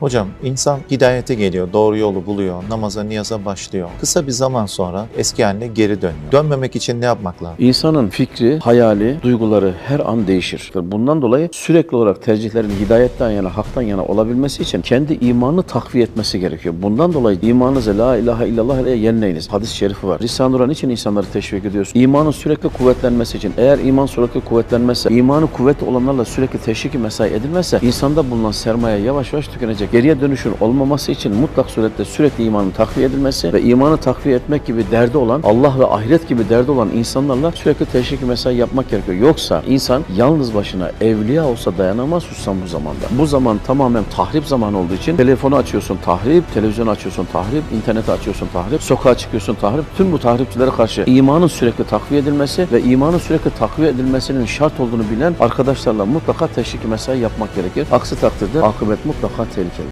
Hocam insan hidayete geliyor, doğru yolu buluyor, namaza, niyaza başlıyor. Kısa bir zaman sonra eski haline geri dönüyor. Dönmemek için ne yapmak lazım? İnsanın fikri, hayali, duyguları her an değişir. Bundan dolayı sürekli olarak tercihlerin hidayetten yana, haktan yana olabilmesi için kendi imanını takviye etmesi gerekiyor. Bundan dolayı imanınızı la ilahe illallah ile yenileyiniz. Hadis-i şerifi var. Risale-i Nur'un için insanları teşvik ediyorsun. İmanın sürekli kuvvetlenmesi için. Eğer iman sürekli kuvvetlenmezse, imanı kuvvetli olanlarla sürekli teşvik mesai edilmezse insanda bulunan sermaye yavaş yavaş tükenecek. Geriye dönüşün olmaması için mutlak surette sürekli imanın takviye edilmesi ve imanı takviye etmek gibi derdi olan, Allah ve ahiret gibi derdi olan insanlarla sürekli teşvik mesai yapmak gerekiyor. Yoksa insan yalnız başına evliya olsa dayanamaz sussan bu zamanda. Bu zaman tamamen tahrip zamanı olduğu için telefonu açıyorsun tahrip, televizyonu açıyorsun tahrip, interneti açıyorsun tahrip, sokağa çıkıyorsun tahrip. Tüm bu tahripçilere karşı imanın sürekli takviye edilmesi ve imanın sürekli takviye edilmesinin şart olduğunu bilen arkadaşlarla mutlaka teşvik mesai yapmak gerekir. Aksi takdirde akıbet mutlaka tehlikeli.